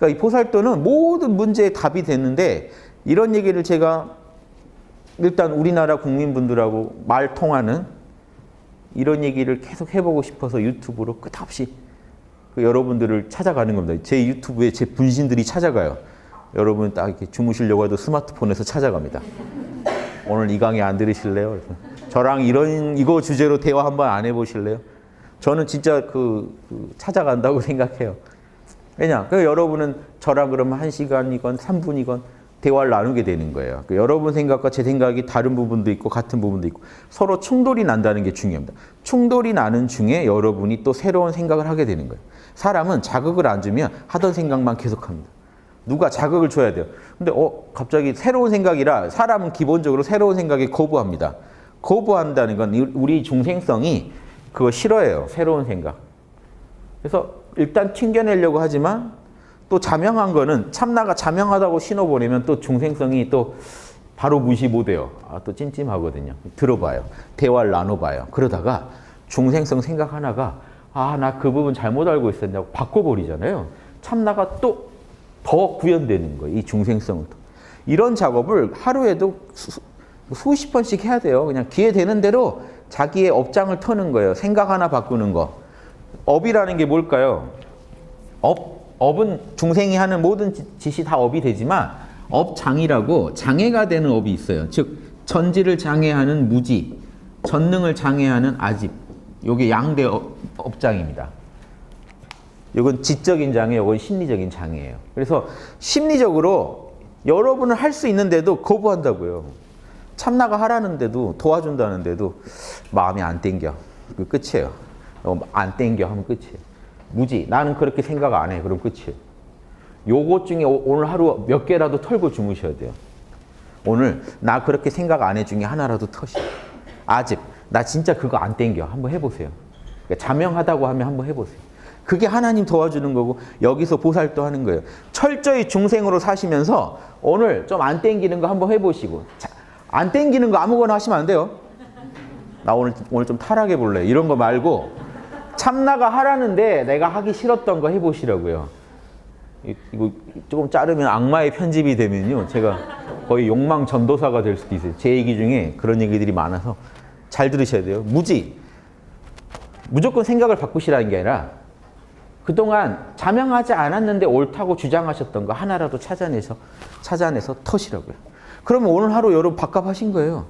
그러니까 이 보살도는 모든 문제의 답이 됐는데 이런 얘기를 제가 일단 우리나라 국민분들하고 말 통하는 이런 얘기를 계속 해보고 싶어서 유튜브로 끝없이 그 여러분들을 찾아가는 겁니다. 제 유튜브에 제 분신들이 찾아가요. 여러분 딱 이렇게 주무시려고 해도 스마트폰에서 찾아갑니다. 오늘 이 강의 안 들으실래요? 그래서 저랑 이런 이거 주제로 대화 한번 안 해보실래요? 저는 진짜 그, 그 찾아간다고 생각해요. 왜냐? 그 여러분은 저랑 그러면 한 시간이건 3분이건 대화를 나누게 되는 거예요. 그 여러분 생각과 제 생각이 다른 부분도 있고 같은 부분도 있고 서로 충돌이 난다는 게 중요합니다. 충돌이 나는 중에 여러분이 또 새로운 생각을 하게 되는 거예요. 사람은 자극을 안 주면 하던 생각만 계속합니다. 누가 자극을 줘야 돼요. 근데 어 갑자기 새로운 생각이라 사람은 기본적으로 새로운 생각에 거부합니다. 거부한다는 건 우리 중생성이 그거 싫어해요. 새로운 생각. 그래서 일단 튕겨내려고 하지만 또 자명한 거는 참나가 자명하다고 신호 보내면 또 중생성이 또 바로 무시 못해요. 아, 또 찜찜하거든요. 들어봐요. 대화를 나눠봐요. 그러다가 중생성 생각 하나가 아, 나 그 부분 잘못 알고 있었냐고 바꿔버리잖아요. 참나가 또 더 구현되는 거예요. 이 중생성을. 이런 작업을 하루에도 수, 수십 번씩 해야 돼요. 그냥 기회 되는 대로 자기의 업장을 터는 거예요. 생각 하나 바꾸는 거. 업이라는 게 뭘까요? 업, 업은 중생이 하는 모든 지- 짓이 다 업이 되지만 업장이라고 장애가 되는 업이 있어요. 즉 전지를 장애하는 무지, 전능을 장애하는 아집. 요게 양대 업, 업장입니다. 이건 지적인 장애, 이건 심리적인 장애예요. 그래서 심리적으로 여러분은 할 수 있는데도 거부한다고요. 참나가 하라는데도 도와준다는데도 마음이 안 땡겨. 그 끝이에요. 어, 안 땡겨 하면 끝이에요. 무지. 나는 그렇게 생각 안 해. 그럼 끝이에요. 요것 중에 오- 오늘 하루 몇 개라도 털고 주무셔야 돼요. 오늘 나 그렇게 생각 안 해 중에 하나라도 터시. 아집. 나 진짜 그거 안 땡겨. 한번 해보세요. 그러니까 자명하다고 하면 한번 해보세요. 그게 하나님 도와주는 거고 여기서 보살도 하는 거예요. 철저히 중생으로 사시면서 오늘 좀 안 땡기는 거 한번 해보시고 자, 안 땡기는 거 아무거나 하시면 안 돼요. 나 오늘 오늘 좀 타락해 볼래 이런 거 말고 참나가 하라는데 내가 하기 싫었던 거 해보시라고요. 이- 이거 조금 자르면 악마의 편집이 되면요 제가 거의 욕망 전도사가 될 수도 있어요. 제 얘기 중에 그런 얘기들이 많아서 잘 들으셔야 돼요. 무지 무조건 생각을 바꾸시라는 게 아니라 그동안 자명하지 않았는데 옳다고 주장하셨던 거 하나라도 찾아내서 찾아내서 터시라고요. 그러면 오늘 하루 여러분 밥값 하신 거예요.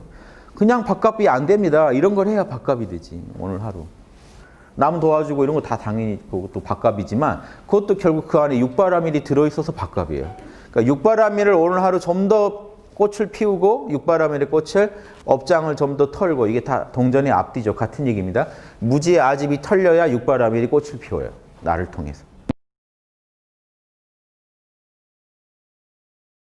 그냥 밥값이 안 됩니다. 이런 걸 해야 밥값이 되지. 오늘 하루. 남 도와주고 이런 거 다 당연히 그것도 밥값이지만 그것도 결국 그 안에 육바라밀이 들어있어서 밥값이에요. 그러니까 육바라밀을 오늘 하루 좀 더 꽃을 피우고 육바라밀의 꽃을 업장을 좀 더 털고 이게 다 동전의 앞뒤죠. 같은 얘기입니다. 무지의 아집이 털려야 육바라밀이 꽃을 피워요. 나를 통해서.